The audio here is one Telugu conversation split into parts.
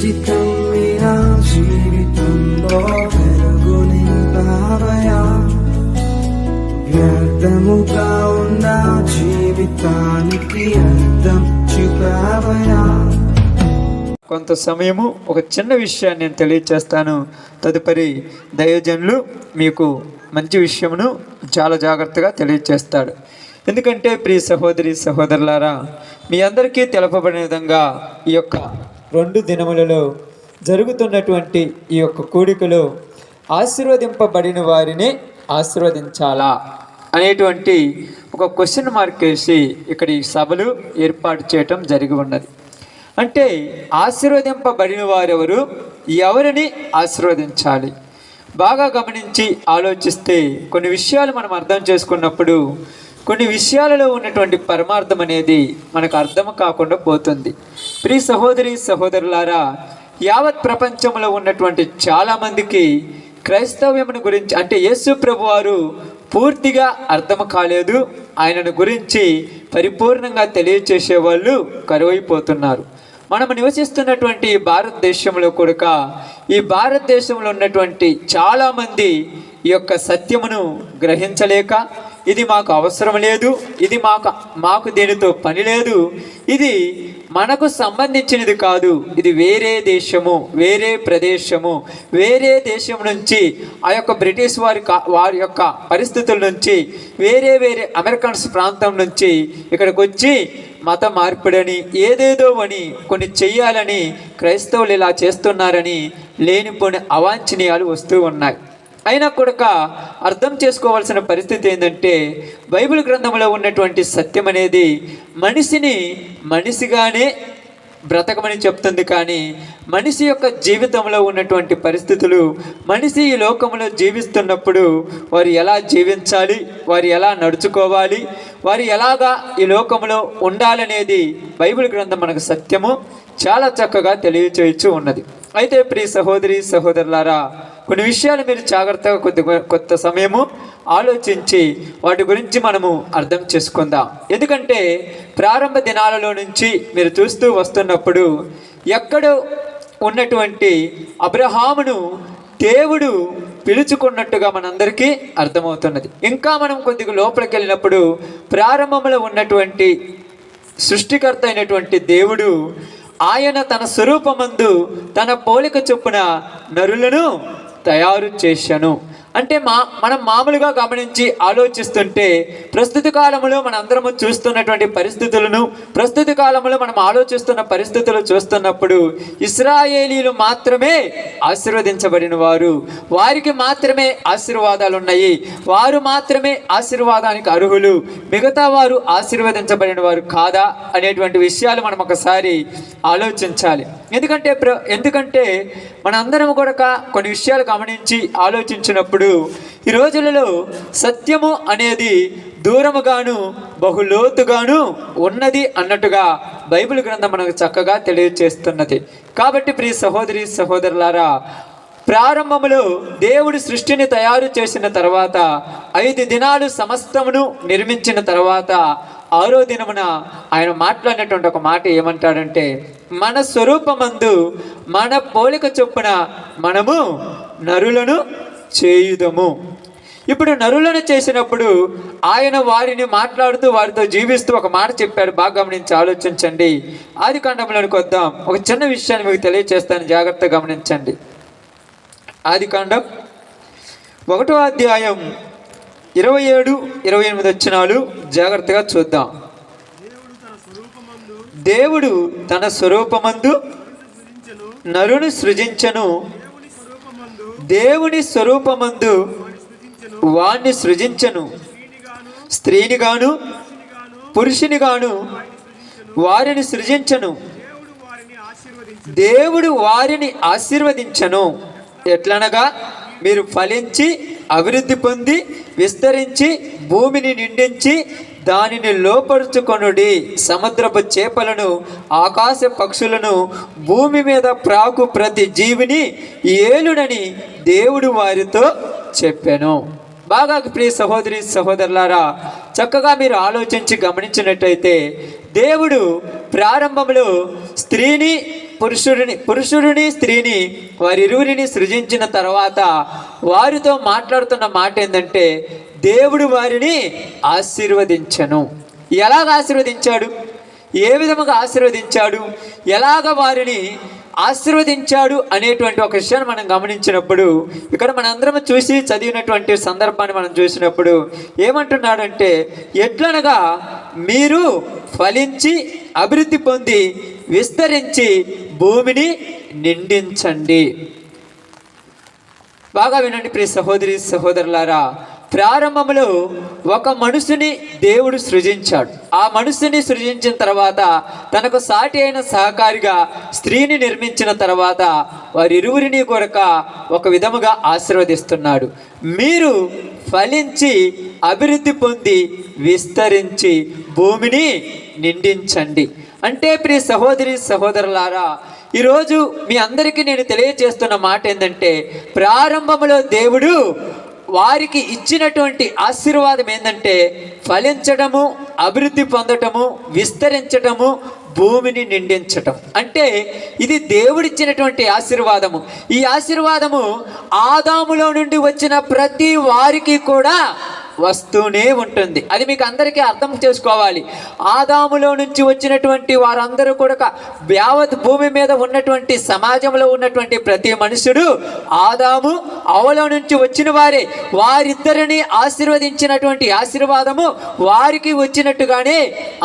జీవితం మీరా జీవితంలో వెలుగు వ్యర్థముగా ఉన్న జీవితానికి అర్థం చూపావయా కొంత సమయము ఒక చిన్న విషయాన్ని నేను తెలియచేస్తాను. తదుపరి దయోజనులు మీకు మంచి విషయమును చాలా జాగ్రత్తగా తెలియచేస్తాడు. ఎందుకంటే ప్రియ సహోదరి సహోదరులారా మీ అందరికీ తెలపబడిన విధంగా ఈ యొక్క రెండు దినములలో జరుగుతున్నటువంటి ఈ యొక్క కూడికలో ఆశీర్వదింపబడిన వారిని ఆశీర్వదించాలా అనేటువంటి ఒక క్వశ్చన్ మార్క్ వేసి ఇక్కడ ఈ సభలు ఏర్పాటు చేయటం జరిగి ఉన్నది. అంటే ఆశీర్వదింపబడిన వారెవరు? ఎవరిని ఆశీర్వదించాలి? బాగా గమనించి ఆలోచిస్తే కొన్ని విషయాలు మనం అర్థం చేసుకున్నప్పుడు కొన్ని విషయాలలో ఉన్నటువంటి పరమార్థం అనేది మనకు అర్థం కాకుండా పోతుంది. ప్రియ సహోదరి సహోదరులారా యావత్ ప్రపంచంలో ఉన్నటువంటి చాలామందికి క్రైస్తవ్యమును గురించి అంటే యేసు ప్రభు వారు పూర్తిగా అర్థం కాలేదు. ఆయనను గురించి పరిపూర్ణంగా తెలియచేసేవాళ్ళు కరువైపోతున్నారు. మనం నివసిస్తున్నటువంటి భారతదేశంలో కూడా ఈ భారతదేశంలో ఉన్నటువంటి చాలామంది ఈ యొక్క సత్యమును గ్రహించలేక ఇది మాకు అవసరం లేదు. ఇది మాకు మాకు దీనితో పని లేదు. ఇది మనకు సంబంధించినది కాదు. ఇది వేరే దేశము వేరే ప్రదేశము వేరే దేశం నుంచి ఆ యొక్క బ్రిటిష్ వారి కా- వారి యొక్క పరిస్థితుల నుంచి వేరే వేరే అమెరికన్స్ ప్రాంతం నుంచి ఇక్కడికి వచ్చి మత మార్పిడని ఏదేదో అని కొన్ని చెయ్యాలని క్రైస్తవులు ఇలా చేస్తున్నారని లేనిపోని అవాంఛనీయాలు వస్తూ ఉన్నాయి. అయినా కూడా అర్థం చేసుకోవాల్సిన పరిస్థితి ఏంటంటే బైబిల్ గ్రంథంలో ఉన్నటువంటి సత్యం అనేది మనిషిని మనిషిగానే బ్రతకమని చెప్తుంది కానీ మనిషి యొక్క జీవితంలో ఉన్నటువంటి పరిస్థితులు మనిషి ఈ లోకంలో జీవిస్తున్నప్పుడు వారు ఎలా జీవించాలి వారు ఎలా నడుచుకోవాలి వారు ఎలాగా ఈ లోకంలో ఉండాలనేది బైబిల్ గ్రంథం మనకు సత్యము చాలా చక్కగా తెలియచేయచ్చు ఉన్నది. అయితే ప్రియ సహోదరి సహోదరులారా కొన్ని విషయాలు మీరు జాగ్రత్తగా కొద్ది కొత్త సమయము ఆలోచించి వాటి గురించి మనము అర్థం చేసుకుందాం. ఎందుకంటే ప్రారంభ దినాలలో నుంచి మీరు చూస్తూ వస్తున్నప్పుడు ఎక్కడో ఉన్నటువంటి అబ్రహామును దేవుడు పిలుచుకున్నట్టుగా మనందరికీ అర్థమవుతున్నది. ఇంకా మనం కొద్దిగా లోపలికి వెళ్ళినప్పుడు ప్రారంభంలో ఉన్నటువంటి సృష్టికర్త అయినటువంటి దేవుడు ఆయన తన స్వరూపమందు తన పోలిక చొప్పున నరులను తయారు చేశాను. అంటే మా మనం మామూలుగా గమనించి ఆలోచిస్తుంటే ప్రస్తుత కాలంలో మన అందరము చూస్తున్నటువంటి పరిస్థితులను ప్రస్తుత కాలంలో మనం ఆలోచిస్తున్న పరిస్థితులు చూస్తున్నప్పుడు ఇస్రాయేలీలు మాత్రమే ఆశీర్వదించబడిన వారు వారికి మాత్రమే ఆశీర్వాదాలు ఉన్నాయి వారు మాత్రమే ఆశీర్వాదానికి అర్హులు. మిగతా వారు ఆశీర్వదించబడిన వారు కాదా అనేటువంటి విషయాలు మనం ఒకసారి ఆలోచించాలి. ఎందుకంటే ప్ర ఎందుకంటే మనందరం కూడా కొన్ని విషయాలు గమనించి ఆలోచించినప్పుడు ఈ రోజులలో సత్యము అనేది దూరముగాను బహులోతుగాను ఉన్నది అన్నట్టుగా బైబిల్ గ్రంథం మనకు చక్కగా తెలియజేస్తున్నది కాబట్టి ప్రియ సహోదరి సహోదరులారా ప్రారంభములో దేవుడు సృష్టిని తయారు చేసిన తర్వాత ఐదు దినాలు సమస్తమును నిర్మించిన తర్వాత ఆరో దినమున ఆయన మాట్లాడినటువంటి ఒక మాట ఏమంటాడంటే మన స్వరూపమందు మన పోలిక చొప్పున మనము నరులను చేయుదము. ఇప్పుడు నరులను చేసినప్పుడు ఆయన వారిని మాట్లాడుతూ వారితో జీవిస్తూ ఒక మాట చెప్పాడు. బాగా గమనించి ఆలోచించండి. ఆది కాండంలోనికి వద్దాం ఒక చిన్న విషయాన్ని మీకు తెలియజేస్తాను జాగ్రత్తగా గమనించండి. ఆది కాండం ఒకటో అధ్యాయం ఇరవై ఏడు ఇరవై ఎనిమిది వచ్చినాలు జాగ్రత్తగా చూద్దాం. దేవుడు తన స్వరూపమందు నరుని సృజించను. దేవుని స్వరూపమందు వాణ్ణి సృజించను. స్త్రీని గాను పురుషుని గాను వారిని సృజించను. దేవుడు వారిని ఆశీర్వదించను. ఎట్లనగా మీరు ఫలించి అభివృద్ధి పొంది విస్తరించి భూమిని నిండించి దానిని లోపరుచుకొనుడి. సముద్రపు చేపలను ఆకాశ పక్షులను భూమి మీద ప్రాకు ప్రతి జీవిని ఏలుడని దేవుడు వారితో చెప్పాను. బాగా ప్రియ సహోదరి సహోదరులారా చక్కగా మీరు ఆలోచించి గమనించినట్టయితే దేవుడు ప్రారంభంలో స్త్రీని పురుషుడిని పురుషుడిని స్త్రీని వారిరువురిని సృజించిన తర్వాత వారితో మాట్లాడుతున్న మాట ఏంటంటే దేవుడు వారిని ఆశీర్వదించను. ఎలాగ ఆశీర్వదించాడు? ఏ విధముగా ఆశీర్వదించాడు? ఎలాగ వారిని ఆశీర్వదించాడు అనేటువంటి ఒక విషయాన్ని మనం గమనించినప్పుడు ఇక్కడ మనందరం చూసి చదివినటువంటి సందర్భాన్ని మనం చూసినప్పుడు ఏమంటున్నాడంటే ఎట్లనగా మీరు ఫలించి అభివృద్ధి పొంది విస్తరించి భూమిని నిండించండి. బాగా వినండి ప్రియ సహోదరి సహోదరులారా ప్రారంభంలో ఒక మనుషుని దేవుడు సృజించాడు. ఆ మనుషుని సృజించిన తర్వాత తనకు సాటి అయిన సహకారిగా స్త్రీని నిర్మించిన తర్వాత వారిరువురిని కొరక ఒక విధముగా ఆశీర్వదిస్తున్నాడు. మీరు ఫలించి అభివృద్ధి పొంది విస్తరించి భూమిని నిండించండి. అంటే ప్రియ సహోదరి సహోదరులారా ఈరోజు మీ అందరికీ నేను తెలియజేస్తున్న మాట ఏంటంటే ప్రారంభంలో దేవుడు వారికి ఇచ్చినటువంటి ఆశీర్వాదం ఏంటంటే ఫలించడము అభివృద్ధి పొందటము విస్తరించటము భూమిని నిండించటం. అంటే ఇది దేవుడిచ్చినటువంటి ఆశీర్వాదము. ఈ ఆశీర్వాదము ఆదాములో నుండి వచ్చిన ప్రతి వారికి కూడా వస్తూనే ఉంటుంది. అది మీకు అందరికీ అర్థం చేసుకోవాలి. ఆదాములో నుంచి వచ్చినటువంటి వారందరూ కూడా యావత్ భూమి మీద ఉన్నటువంటి సమాజంలో ఉన్నటువంటి ప్రతి మనుషుడు ఆదాము అవలో నుంచి వచ్చిన వారే. వారిద్దరిని ఆశీర్వదించినటువంటి ఆశీర్వాదము వారికి వచ్చినట్టుగానే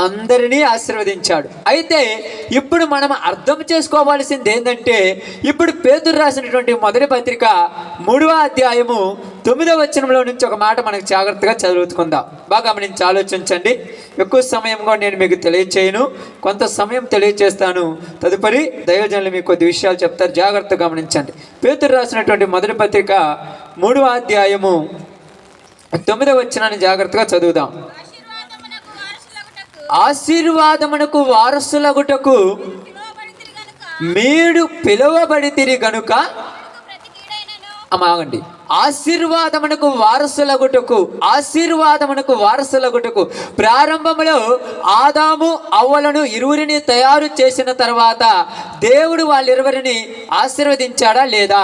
అందరినీ ఆశీర్వదించాడు. అయితే ఇప్పుడు మనం అర్థం చేసుకోవాల్సింది ఏంటంటే ఇప్పుడు పేతురు రాసినటువంటి మొదటి పత్రిక మూడవ అధ్యాయము తొమ్మిదవ వచనంలో నుంచి ఒక మాట మనకు జాగ్రత్తగా చదువుకుందాం. బాగా గమనించి ఆలోచించండి. ఎక్కువ సమయం కూడా నేను మీకు తెలియచేయను. కొంత సమయం తెలియచేస్తాను. తదుపరి దైవజనులు మీకు కొద్ది విషయాలు చెప్తారు. జాగ్రత్తగా గమనించండి. పేతురు రాసినటువంటి మొదటి పత్రిక మూడవ అధ్యాయము తొమ్మిదవ వచనాన్ని జాగ్రత్తగా చదువుదాం. ఆశీర్వాదమునకు వారసులగుటకు పిలువబడితిరి మీరు పిలువబడితిరి గనుక ప్రతి అమాగండి ఆశీర్వాదమునకు వారసులగుటకు ఆశీర్వాదమునకు వారసులగుటకు ప్రారంభంలో ఆదాము అవ్వలను ఇరువురిని తయారు చేసిన తర్వాత దేవుడు వాళ్ళిరువురిని ఆశీర్వదించాడా లేదా?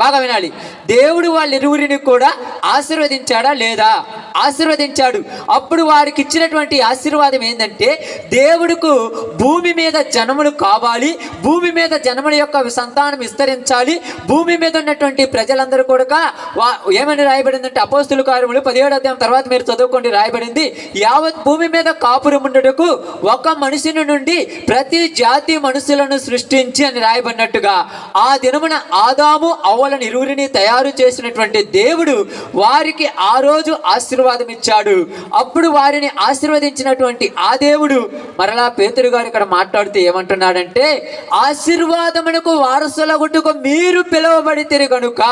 బాగా వినాలి. దేవుడు వాళ్ళిరువురిని కూడా ఆశీర్వదించాడా లేదా? ఆశీర్వదించాడు. అప్పుడు వారికి ఇచ్చినటువంటి ఆశీర్వాదం ఏంటంటే దేవుడుకు భూమి మీద జనములు కావాలి భూమి మీద జనముల యొక్క సంతానం విస్తరించాలి భూమి మీద ఉన్నటువంటి ప్రజలందరూ కూడా వా- ఏమని రాయబడిందంటే అపోస్తుల కార్యములు పదిహేడు అధ్యాయం తర్వాత మీరు చదువుకోండి రాయబడింది యావత్ భూమి మీద కాపురం ఉండటకు ఒక మనిషిని నుండి ప్రతి జాతి మనుషులను సృష్టించి అని రాయబడినట్టుగా ఆ దినమున ఆదాము అవ్వలను ఇరువురిని తయారు చేసినటువంటి దేవుడు వారికి ఆ రోజు ఆశీర్వాదం ఇచ్చాడు అప్పుడు వారిని ఆశీర్వదించినటువంటి ఆ దేవుడు మరలా పేతురు గారు ఇక్కడ మాట్లాడుతూ ఏమంటున్నాడంటే ఆశీర్వాదమునకు వారసులగుట్టుకు మీరు పిలువబడితే కనుక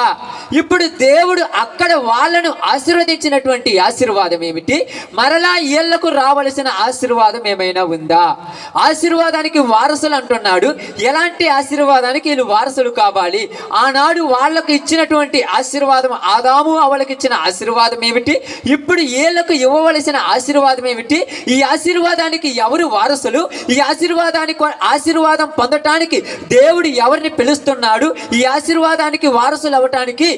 ఇప్పుడు దేవుడు అక్కడ వాళ్ళను ఆశీర్వదించినటువంటి ఆశీర్వాదం ఏమిటి? మరలా ఇళ్ళకు రావలసిన ఆశీర్వాదం ఏమైనా ఉందా? ఆశీర్వాదానికి వారసులు అంటున్నాడు. ఎలాంటి ఆశీర్వాదానికి వీళ్ళు వారసులు కావాలి? ఆనాడు వాళ్ళకు ఇచ్చినటువంటి ఆశీర్వాదం ఆదాము అవలకి ఇచ్చిన ఆశీర్వాదం ఏమిటి? ఇప్పుడు ఏళ్ళకు ఇవ్వవలసిన ఆశీర్వాదం ఏమిటి? ఈ ఆశీర్వాదానికి ఎవరు వారసులు? ఈ ఆశీర్వాదానికి ఆశీర్వాదం పొందటానికి దేవుడు ఎవరిని పిలుస్తున్నాడు? ఈ ఆశీర్వాదానికి వారసులు అవ్వటానికి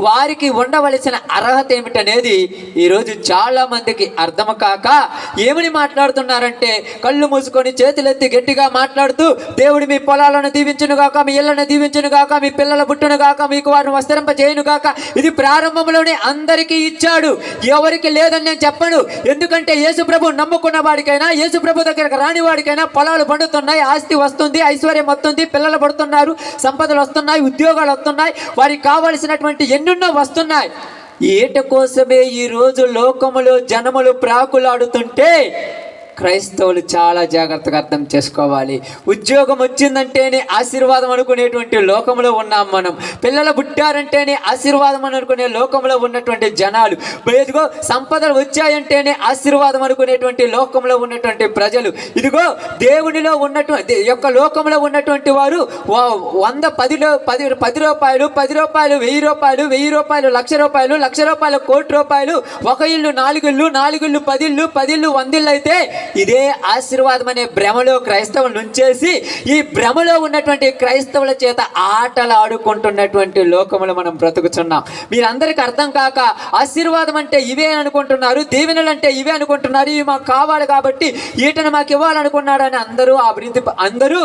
వారికి ఉండవలసిన అర్హత ఏమిటనేది ఈరోజు చాలా మందికి అర్థం కాక ఏమని మాట్లాడుతున్నారంటే కళ్ళు మూసుకొని చేతులెత్తి గట్టిగా మాట్లాడుతూ దేవుడు మీ పొలాలను దీవించును గాక మీ ఇళ్ళను దీవించును గాక మీ పిల్లల బుట్టును గాక మీకు వారిని వస్త్రంప చేయను గాక ఇది ప్రారంభంలోనే అందరికీ ఇచ్చాడు. ఎవరికి లేదని నేను చెప్పను. ఎందుకంటే యేసుప్రభు నమ్ముకున్న వాడికైనా యేసుప్రభు దగ్గరకు రాని వాడికైనా పొలాలు పండుతున్నాయి ఆస్తి వస్తుంది ఐశ్వర్యం వస్తుంది పిల్లలు పడుతున్నారు సంపదలు వస్తున్నాయి ఉద్యోగాలు వస్తున్నాయి. వారికి కావలసినటువంటి ఎన్నెన్నో వస్తున్నాయి. ఏట కోసమే ఈ రోజు లోకములో జనములు ప్రాకులాడుతుంటే క్రైస్తవులు చాలా జాగ్రత్తగా అర్థం చేసుకోవాలి. ఉద్యోగం వచ్చిందంటేనే ఆశీర్వాదం అనుకునేటువంటి లోకంలో ఉన్నాం మనం. పిల్లలు పుట్టారంటేనే ఆశీర్వాదం అని అనుకునే లోకంలో ఉన్నటువంటి జనాలు. ఇదిగో సంపదలు వచ్చాయంటేనే ఆశీర్వాదం అనుకునేటువంటి లోకంలో ఉన్నటువంటి ప్రజలు. ఇదిగో దేవునిలో ఉన్నటువంటి యొక్క లోకంలో ఉన్నటువంటి వారు వంద పదిలో పది పది రూపాయలు పది రూపాయలు వెయ్యి రూపాయలు వెయ్యి రూపాయలు లక్ష రూపాయలు లక్ష రూపాయలు కోటి రూపాయలు ఒక ఇల్లు నాలుగు ఇల్లు నాలుగు ఇల్లు పదిళ్ళు పదిళ్ళు వందిళ్ళు అయితే ఇదే ఆశీర్వాదం అనే భ్రమలో క్రైస్తవులు ఉంచేసి ఈ భ్రమలో ఉన్నటువంటి క్రైస్తవుల చేత ఆటలు ఆడుకుంటున్నటువంటి లోకములు మనం బ్రతుకుతున్నాం మీరందరికీ అర్థం కాక ఆశీర్వాదం అంటే ఇవే అనుకుంటున్నారు దీవెనలు అంటే ఇవే అనుకుంటున్నారు ఇవి మాకు కావాలి కాబట్టి ఈటను మాకు ఇవ్వాలనుకున్నాడని అందరూ అభివృద్ధి అందరూ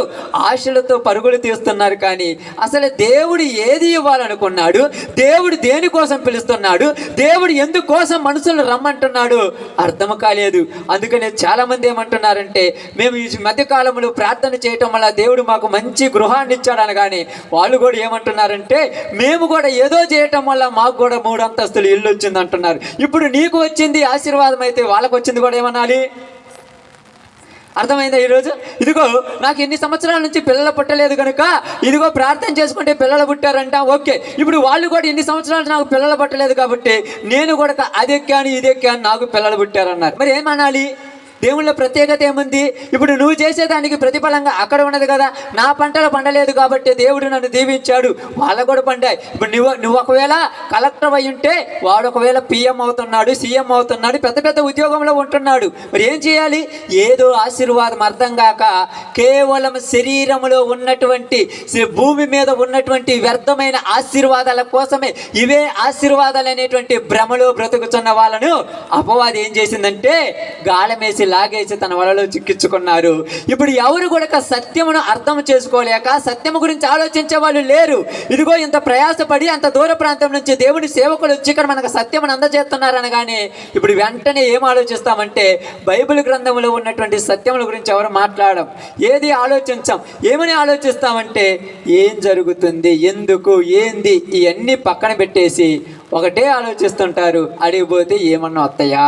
ఆశలతో పరుగులు తీస్తున్నారు కానీ అసలు దేవుడు ఏది ఇవ్వాలనుకున్నాడు దేవుడు దేనికోసం పిలుస్తున్నాడు దేవుడు ఎందుకోసం మనుషులను రమ్మంటున్నాడు అర్థం కాలేదు. అందుకనే చాలా చాలామంది ఏమంటున్నారంటే మేము ఈ మధ్య కాలంలో ప్రార్థన చేయటం వల్ల దేవుడు మాకు మంచి గృహాన్ని ఇచ్చాడు అనగానే వాళ్ళు కూడా ఏమంటున్నారంటే మేము కూడా ఏదో చేయటం వల్ల మాకు కూడా మూడు అంతస్తులు ఇల్లు వచ్చింది అంటున్నారు. ఇప్పుడు నీకు వచ్చింది ఆశీర్వాదం అయితే వాళ్ళకు వచ్చింది కూడా ఏమనాలి? అర్థమైందా ఈరోజు? ఇదిగో నాకు ఎన్ని సంవత్సరాల నుంచి పిల్లలు పుట్టలేదు కనుక ఇదిగో ప్రార్థన చేసుకుంటే పిల్లలు పుట్టారంట ఓకే. ఇప్పుడు వాళ్ళు కూడా ఎన్ని సంవత్సరాలు నాకు పిల్లలు పుట్టలేదు కాబట్టి నేను కూడా అదెక్కాను ఇదెక్కాను నాకు పిల్లలు పుట్టారన్నారు. మరి ఏమనాలి? దేవుళ్ళ ప్రత్యేకత ఏముంది? ఇప్పుడు నువ్వు చేసేదానికి ప్రతిఫలంగా అక్కడ ఉన్నది కదా నా పంటలు పండలేదు కాబట్టి దేవుడు నన్ను దీవించాడు. వాళ్ళ కూడా పండాయి. ఇప్పుడు నువ్వు నువ్వు ఒకవేళ కలెక్టర్ అయి ఉంటే వాడు ఒకవేళ పిఎం అవుతున్నాడు సీఎం అవుతున్నాడు పెద్ద పెద్ద ఉద్యోగంలో ఉంటున్నాడు. మరి ఏం చేయాలి? ఏదో ఆశీర్వాదం అర్థం కాక కేవలం శరీరములో ఉన్నటువంటి భూమి మీద ఉన్నటువంటి వ్యర్థమైన ఆశీర్వాదాల కోసమే ఇవే ఆశీర్వాదాలు అనేటువంటి భ్రమలో బ్రతుకుతున్న వాళ్ళను అపవాది ఏం చేసిందంటే గాలమేసి లాగేసి తన వలలో చిక్కించుకున్నారు. ఇప్పుడు ఎవరు కూడా సత్యమును అర్థం చేసుకోలేక సత్యము గురించి ఆలోచించే వాళ్ళు లేరు. ఇదిగో ఇంత ప్రయాసపడి అంత దూర ప్రాంతం నుంచి దేవుని సేవకులు వచ్చి ఇక్కడ మనకు సత్యమును అందజేస్తున్నారు అనగానే ఇప్పుడు వెంటనే ఏం ఆలోచిస్తామంటే బైబిల్ గ్రంథంలో ఉన్నటువంటి సత్యముల గురించి ఎవరు మాట్లాడడం ఏది ఆలోచించాం? ఏమని ఆలోచిస్తామంటే ఏం జరుగుతుంది? ఎందుకు? ఏంది? ఇవన్నీ పక్కన పెట్టేసి ఒకటే ఆలోచిస్తుంటారు. అడిగిపోతే ఏమన్నా వస్తాయా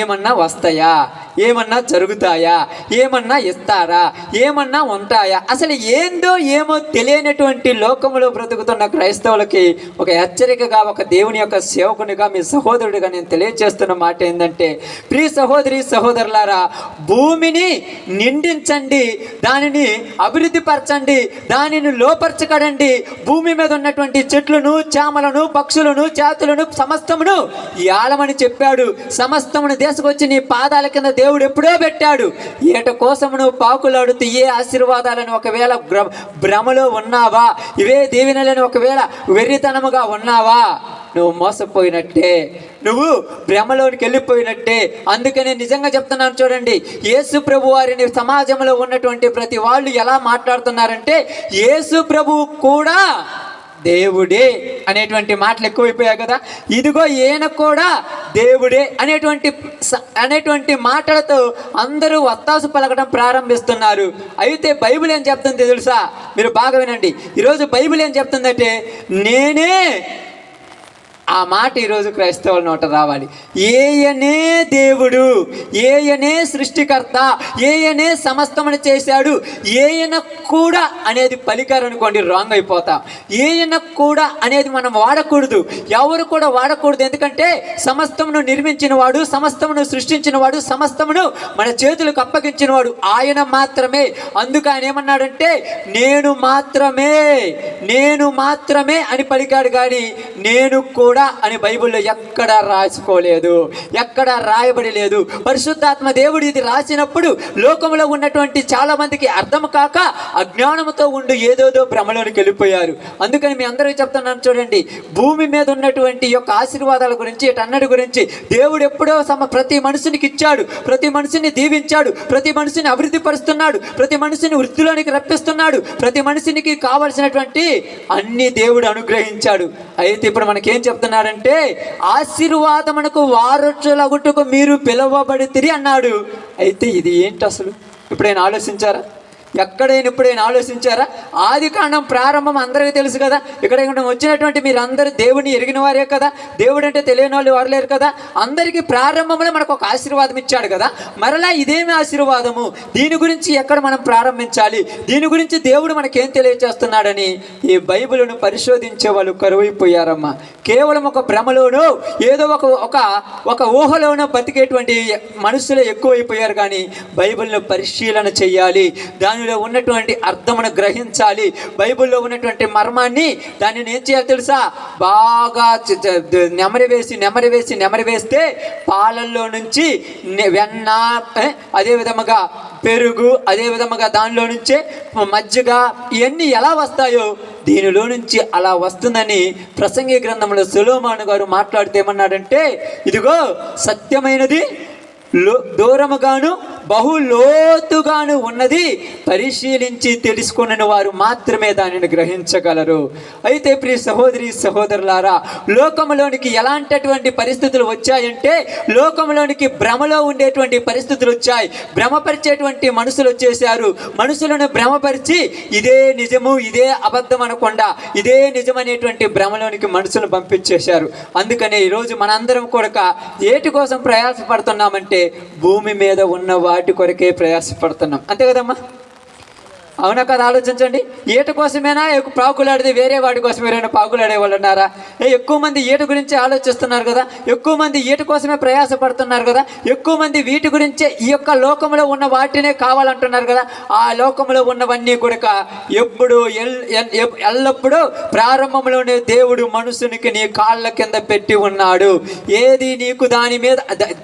ఏమన్నా వస్తాయా? ఏమన్నా జరుగుతాయా? ఏమన్నా ఇస్తారా? ఏమన్నా ఉంటాయా? అసలు ఏందో ఏమో తెలియనటువంటి లోకములో బ్రతుకుతున్న క్రైస్తవులకి ఒక హెచ్చరికగా ఒక దేవుని యొక్క సేవకునిగా మీ సహోదరుడిగా నేను తెలియజేస్తున్న మాట ఏంటంటే ప్రియ సహోదరి సహోదరులారా భూమిని నిండించండి దానిని అభివృద్ధి పరచండి దానిని లోపరచకడండి భూమి మీద ఉన్నటువంటి చెట్లను చామలను పక్షులను చేతులను సమస్తమును యాలమని చెప్పాడు. సమస్తమును దేశకొచ్చి నీ పాదాల కింద దేవుడు ఎప్పుడో పెట్టాడు. ఏట కోసము నువ్వు పాకులాడుతూ ఏ ఆశీర్వాదాలను ఒకవేళ భ్ర- భ్రమలో ఉన్నావా ఇవే దీవెనలను ఒకవేళ వెర్రితనముగా ఉన్నావా నువ్వు మోసపోయినట్టే. నువ్వు భ్రమలోనికి వెళ్ళిపోయినట్టే. అందుకనే నిజంగా చెప్తున్నాను చూడండి యేసు ప్రభు వారిని సమాజంలో ఉన్నటువంటి ప్రతి వాళ్ళు ఎలా మాట్లాడుతున్నారంటే యేసు ప్రభువు కూడా దేవుడే అనేటువంటి మాటలు ఎక్కువైపోయాయి కదా. ఇదిగో ఈయన కూడా దేవుడే అనేటువంటి స- అనేటువంటి మాటలతో అందరూ వత్తాసు పలకడం ప్రారంభిస్తున్నారు. అయితే బైబిల్ ఏం చెప్తుంది తెలుసా? మీరు బాగా వినండి. ఈరోజు బైబిల్ ఏం చెప్తుందంటే నేనే ఆ మాట ఈరోజు క్రైస్తవుల నోట రావాలి. ఏయనే దేవుడు ఏయనే సృష్టికర్త ఏయనే సమస్తమని చేశాడు ఏయన కూడా అనేది పలికారు అనుకోండి రాంగ్ అయిపోతాం. ఏయన కూడా అనేది మనం వాడకూడదు. ఎవరు కూడా వాడకూడదు. ఎందుకంటే సమస్తమును నిర్మించిన వాడు సమస్తమును సృష్టించిన వాడు సమస్తమును మన చేతులకు అప్పగించిన వాడు ఆయన మాత్రమే. అందుకు ఆయన ఏమన్నాడంటే నేను మాత్రమే నేను మాత్రమే అని పలికాడు. కానీ నేను కూడా అని బైబిల్లో ఎక్కడ రాసుకోలేదు ఎక్కడ రాయబడి లేదు పరిశుద్ధాత్మ దేవుడు ఇది రాసినప్పుడు లోకంలో ఉన్నటువంటి చాలా మందికి అర్థం కాక అజ్ఞానంతో ఉండి ఏదోదో భ్రమలోనికి వెళ్ళిపోయారు. అందుకని మీ అందరూ చెప్తున్నాను చూడండి భూమి మీద ఉన్నటువంటి యొక్క ఆశీర్వాదాల గురించి ఇటన్నటి గురించి దేవుడు ఎప్పుడో సమ ప్రతి మనిషినికి ఇచ్చాడు ప్రతి మనిషిని దీవించాడు ప్రతి మనిషిని అభివృద్ధి పరుస్తున్నాడు ప్రతి మనిషిని వృద్ధిలోనికి రప్పిస్తున్నాడు ప్రతి మనిషినికి కావలసినటువంటి అన్ని దేవుడు అనుగ్రహించాడు. అయితే ఇప్పుడు మనకేం చెప్తున్నారంటే ఆశీర్వాదమునకు వారసులగుటకు మీరు పిలువబడితిరి అన్నాడు. అయితే ఇది ఏంటి అసలు? ఇప్పుడైనా ఆలోచించారా? ఎక్కడైనా ఇప్పుడైనా ఆలోచించారా? ఆది కాండం ప్రారంభం అందరికీ తెలుసు కదా. ఇక్కడ వచ్చినటువంటి మీరు అందరూ దేవుని ఎరిగిన వారే కదా. దేవుడు అంటే తెలియని వాళ్ళు ఎవరు లేరు కదా. అందరికీ ప్రారంభంలో మనకు ఒక ఆశీర్వాదం ఇచ్చాడు కదా. మరలా ఇదేమి ఆశీర్వాదము? దీని గురించి ఎక్కడ మనం ప్రారంభించాలి? దీని గురించి దేవుడు మనకేం తెలియజేస్తున్నాడని ఈ బైబిల్ను పరిశోధించే వాళ్ళు కరువైపోయారమ్మా. కేవలం ఒక భ్రమలోనో ఏదో ఒక ఒక ఒక ఊహలోనో బతికేటువంటి మనుషులు ఎక్కువైపోయారు కానీ బైబిల్ను పరిశీలన చేయాలి. దాని దానిలో ఉన్నటువంటి అర్థమును గ్రహించాలి. బైబిల్లో ఉన్నటువంటి మర్మాన్ని దానిని ఏం చేయాలి తెలుసా? బాగా నెమరి వేసి నెమరి వేసి నెమరి వేస్తే పాలల్లో నుంచి వెన్న అదే విధముగా పెరుగు అదే విధముగా దానిలో నుంచే మజ్జిగ ఇవన్నీ ఎలా వస్తాయో దీనిలో నుంచి అలా వస్తుందని ప్రసంగి గ్రంథంలో సులోమాను గారు మాట్లాడితే ఏమన్నాడంటే ఇదిగో సత్యమైనది దూరముగాను బహు లోతుగాను ఉన్నది పరిశీలించి తెలుసుకున్న వారు మాత్రమే దానిని గ్రహించగలరు. అయితే ప్రియ సహోదరి సహోదరులారా లోకంలోనికి ఎలాంటటువంటి పరిస్థితులు వచ్చాయంటే లోకంలోనికి భ్రమలో ఉండేటువంటి పరిస్థితులు వచ్చాయి. భ్రమపరిచేటువంటి మనుషులు వచ్చేసారు మనుషులను భ్రమపరిచి ఇదే నిజము ఇదే అబద్ధం అనకుండా ఇదే నిజమనేటువంటి భ్రమలోనికి మనుషులను పంపించేశారు. అందుకనే ఈరోజు మనందరం కూడా ఏటి కోసం ప్రయాసపడుతున్నామంటే భూమి మీద ఉన్న వాటి కొరకే ప్రయాసపడుతున్నాం. అంతే కదమ్మా? అవునా కదా ఆలోచించండి. ఈట కోసమేనా? ఎక్కువ పాకులాడితే వేరే వాటి కోసం ఎవరైనా పాకులాడే వాళ్ళు ఉన్నారా? ఎక్కువ మంది ఈట గురించి ఆలోచిస్తున్నారు కదా? ఎక్కువ మంది ఈట కోసమే ప్రయాసపడుతున్నారు కదా? ఎక్కువ మంది వీటి గురించే ఈ యొక్క లోకంలో ఉన్న వాటినే కావాలంటున్నారు కదా? ఆ లోకంలో ఉన్నవన్నీ కూడా ఎప్పుడు ఎల్ ఎల్లప్పుడూ ప్రారంభంలోనే దేవుడు మనుషునికి నీ కాళ్ళ కింద పెట్టి ఉన్నాడు. ఏది నీకు దాని మీద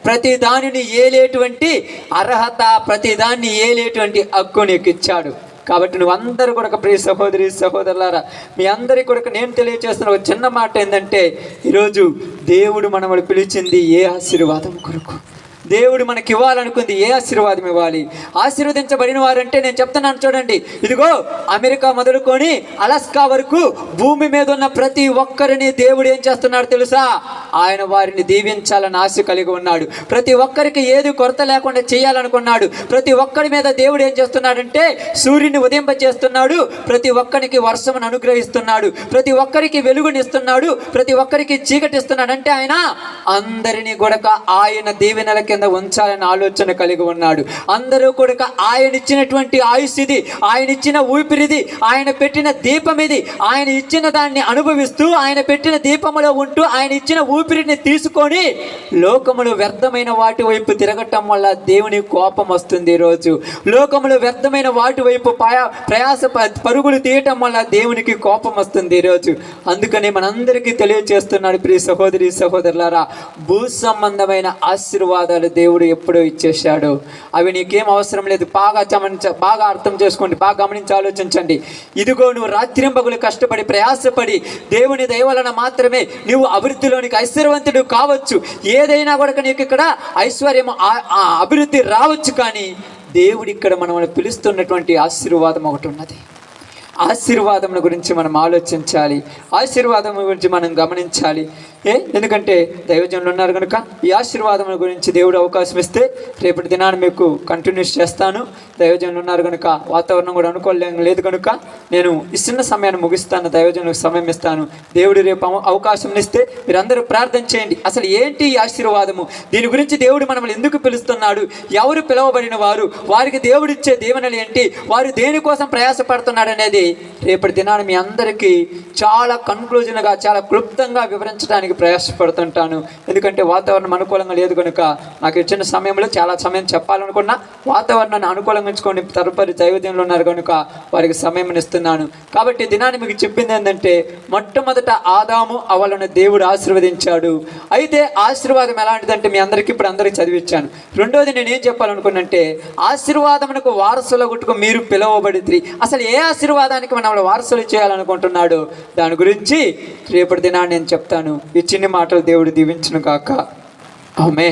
ప్రతి దానిని ఏలేటువంటి అర్హత ప్రతి దాన్ని ఏలేటువంటి హక్కు నీకు ఇచ్చాడు కాబట్టి నువ్వు అందరూ కూడా ప్రియ సహోదరి సహోదరులారా మీ అందరి కొరకు నేను తెలియజేస్తున్న ఒక చిన్న మాట ఏంటంటే ఈరోజు దేవుడు మనల్ని పిలిచింది ఏ ఆశీర్వాదం కొరకు? దేవుడు మనకి ఇవ్వాలనుకుంది ఏ ఆశీర్వాదం ఇవ్వాలి? ఆశీర్వదించబడిన వారంటే నేను చెప్తున్నాను చూడండి. ఇదిగో అమెరికా మొదలుకొని అలస్కా వరకు భూమి మీద ఉన్న ప్రతి ఒక్కరిని దేవుడు ఏం చేస్తున్నాడు తెలుసా? ఆయన వారిని దీవించాలని ఆశ కలిగి ఉన్నాడు. ప్రతి ఒక్కరికి ఏది కొరత లేకుండా చేయాలనుకున్నాడు. ప్రతి ఒక్కరి మీద దేవుడు ఏం చేస్తున్నాడంటే సూర్యుని ఉదయింపచేస్తున్నాడు. ప్రతి ఒక్కరికి వర్షమును అనుగ్రహిస్తున్నాడు. ప్రతి ఒక్కరికి వెలుగునిస్తున్నాడు. ప్రతి ఒక్కరికి చీకటిస్తున్నాడు. అంటే ఆయన అందరినీ కూడా ఆయన దీవెనల కింద ఉంచాలని ఆలోచన కలిగి ఉన్నాడు. అందరూ కూడా ఆయన ఇచ్చినటువంటి ఆయుష్ ఇది ఆయన ఇచ్చిన ఊపిరిది ఆయన పెట్టిన దీపం ఇది ఆయన ఇచ్చిన దాన్ని అనుభవిస్తూ ఆయన పెట్టిన దీపములో ఉంటూ ఆయన ఇచ్చిన ఊపిరిని తీసుకొని లోకములు వ్యర్థమైన వాటి వైపు తిరగటం వల్ల దేవుని కోపం వస్తుంది ఈరోజు. లోకములు వ్యర్థమైన వాటి వైపు పాయ ప్రయాస ప- పరుగులు తీయటం వల్ల దేవునికి కోపం వస్తుంది ఈరోజు. అందుకని మనందరికీ తెలియజేస్తున్నాడు ప్రియ సహోదరి సహోదరులారా భూ సంబంధమైన ఆశీర్వాదాలు దేవుడు ఎప్పుడో ఇచ్చేసాడు అవి నీకేం అవసరం లేదు. బాగా గమనించ బాగా అర్థం చేసుకోండి బాగా గమనించి ఆలోచించండి. ఇదిగో నువ్వు రాత్రింపగులు కష్టపడి ప్రయాసపడి దేవుని దయవలన మాత్రమే నువ్వు అభివృద్ధిలోనికి ఐశ్వర్యవంతుడు కావచ్చు. ఏదైనా కూడా నీకు ఇక్కడ ఐశ్వర్యం ఆ- అభివృద్ధి రావచ్చు కానీ దేవుడు ఇక్కడ మనల్ని పిలుస్తున్నటువంటి ఆశీర్వాదం ఒకటి ఉన్నది. ఆశీర్వాదం గురించి మనం ఆలోచించాలి. ఆశీర్వాదం గురించి మనం గమనించాలి. ఏ ఎందుకంటే దైవజనులు ఉన్నారు కనుక ఈ ఆశీర్వాదం గురించి దేవుడు అవకాశం ఇస్తే రేపటి దినాన్ని మీకు కంటిన్యూస్ చేస్తాను. దైవజనులు ఉన్నారు కనుక వాతావరణం కూడా అనుకోలేం లేదు కనుక నేను ఈ చిన్న సమయాన్ని ముగిస్తాను. దైవజనులకు సమయం ఇస్తాను. దేవుడు రేపు అవ- అవకాశం ఇస్తే మీరందరూ ప్రార్థన చేయండి. అసలు ఏంటి ఈ ఆశీర్వాదము? దీని గురించి దేవుడు మనల్ని ఎందుకు పిలుస్తున్నాడు? ఎవరు పిలువబడిన వారు? వారికి దేవుడిచ్చే దీవెనలు ఏంటి? వారు దేనికోసం ప్రయాసపడుతున్నాడు అనేది రేపటి దినాన్ని మీ అందరికీ చాలా కన్క్లూజన్గా చాలా క్లుప్తంగా వివరించడానికి ప్రయాసపడుతుంటాను. ఎందుకంటే వాతావరణం అనుకూలంగా లేదు కనుక నాకు ఇచ్చిన సమయంలో చాలా సమయం చెప్పాలనుకున్నా వాతావరణాన్ని అనుకూలంగా తదుపరి దైవదేవులు ఉన్నారు కనుక వారికి సమయం ఇస్తున్నాను. కాబట్టి దినాన్ని మీకు చెప్పింది ఏంటంటే మొట్టమొదట ఆదాము అవలను దేవుడు ఆశీర్వదించాడు. అయితే ఆశీర్వాదం ఎలాంటిదంటే మీ అందరికీ ఇప్పుడు అందరికీ చదివించాను రెండోది నేను ఏం చెప్పాలనుకున్నంటే ఆశీర్వాదమునకు వారసుల గుట్టుకు మీరు పిలువబడిద్రి అసలు ఏ ఆశీర్వాదానికి మనం వారసులు చేయాలనుకుంటున్నాడు? దాని గురించి రేపటి దినాన్ని నేను చెప్తాను. ఈ చిన్ని మాటలు దేవుడు దీవించును కాక ఆమె